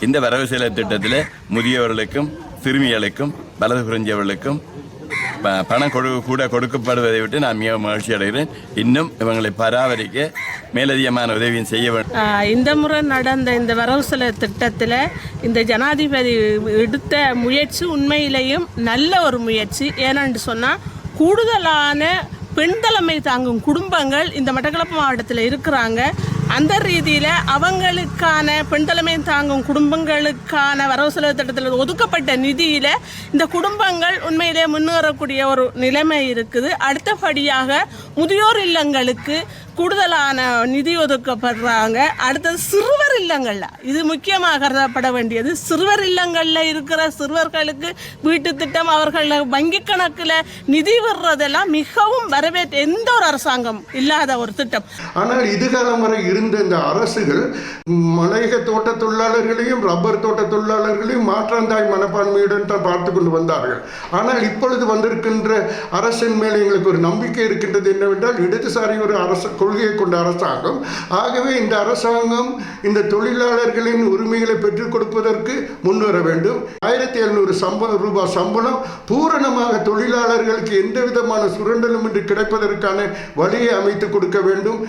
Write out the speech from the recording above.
இந்த வரவு செலவு திட்டத்தில் முதியவர்களுக்கும் சிறுமிகளுக்கும் வலது புரிஞ்சவர்களுக்கும் ப- பணம் கொடு கூட கொடுக்கப்படுவதை விட்டு நான் மிக மகிழ்ச்சி அடைகிறேன். இன்னும் இவங்களை பராமரிக்க மேலதிகமான உதவியும் செய்ய வேண்டும். இந்த முறை நடந்த இந்த வரவு செலவு திட்டத்தில் இந்த ஜனாதிபதி எடுத்த முயற்சி உண்மையிலேயும் நல்ல ஒரு முயற்சி. ஏனென்று சொன்னால் கூடுதலான பெண் தலைமை தாங்கும் குடும்பங்கள் இந்த மட்டக்களப்பு மாவட்டத்தில் இருக்கிறாங்க. அந்த ரீதியில் அவங்களுக்கான பெண் தலைமை தாங்கும் குடும்பங்களுக்கான வரவு செலவு திட்டத்தில் ஒதுக்கப்பட்ட நிதியில் இந்த குடும்பங்கள் உண்மையிலே முன்னேறக்கூடிய ஒரு நிலைமை இருக்குது. அடுத்தபடியாக முதியோர் இல்லங்களுக்கு கூடுதலான நிதி ஒதுக்கப்படுறாங்க. அடுத்தது சிறுவர் இல்லங்கள்ல. இது முக்கியமாக கருதப்பட வேண்டியது. சிறுவர் இல்லங்களில் இருக்கிற சிறுவர்களுக்கு வீட்டு திட்டம் அவர்கள் வங்கி கணக்கில் நிதி வர்றதெல்லாம் மிகவும் வரவேற்ற எந்த ஒரு அரசாங்கம் இல்லாத ஒரு திட்டம். ஆனால் இதுகாலம் வரை இருந்த இந்த அரசுகள் மலையக தோட்ட தொழிலாளர்களையும் ரப்பர் தோட்ட தொழிலாளர்களையும் மாற்றாந்தாய் மனப்பான்மையுடன் தான் பார்த்து கொண்டு வந்தார்கள். ஆனால் இப்பொழுது வந்திருக்கின்ற அரசின் மேல் எங்களுக்கு ஒரு நம்பிக்கை இருக்கின்றது என்னவென்றால் இடதுசாரி ஒரு அரசு கொள்கையை கொண்ட அரசாங்கம். ஆகவே இந்த அரசாங்கம் இந்த தொழிலாளர்களின் உரிமைகளை பெற்றுக் கொடுப்பதற்கு முன்வர வேண்டும். ஆயிரத்தி எழுநூறு சம்பளம் ரூபாய் சம்பளம் பூரணமாக தொழிலாளர்களுக்கு எந்த விதமான சுரண்டலும் இன்றி கிடைப்பதற்கான வழியை அமைத்து கொடுக்க வேண்டும்.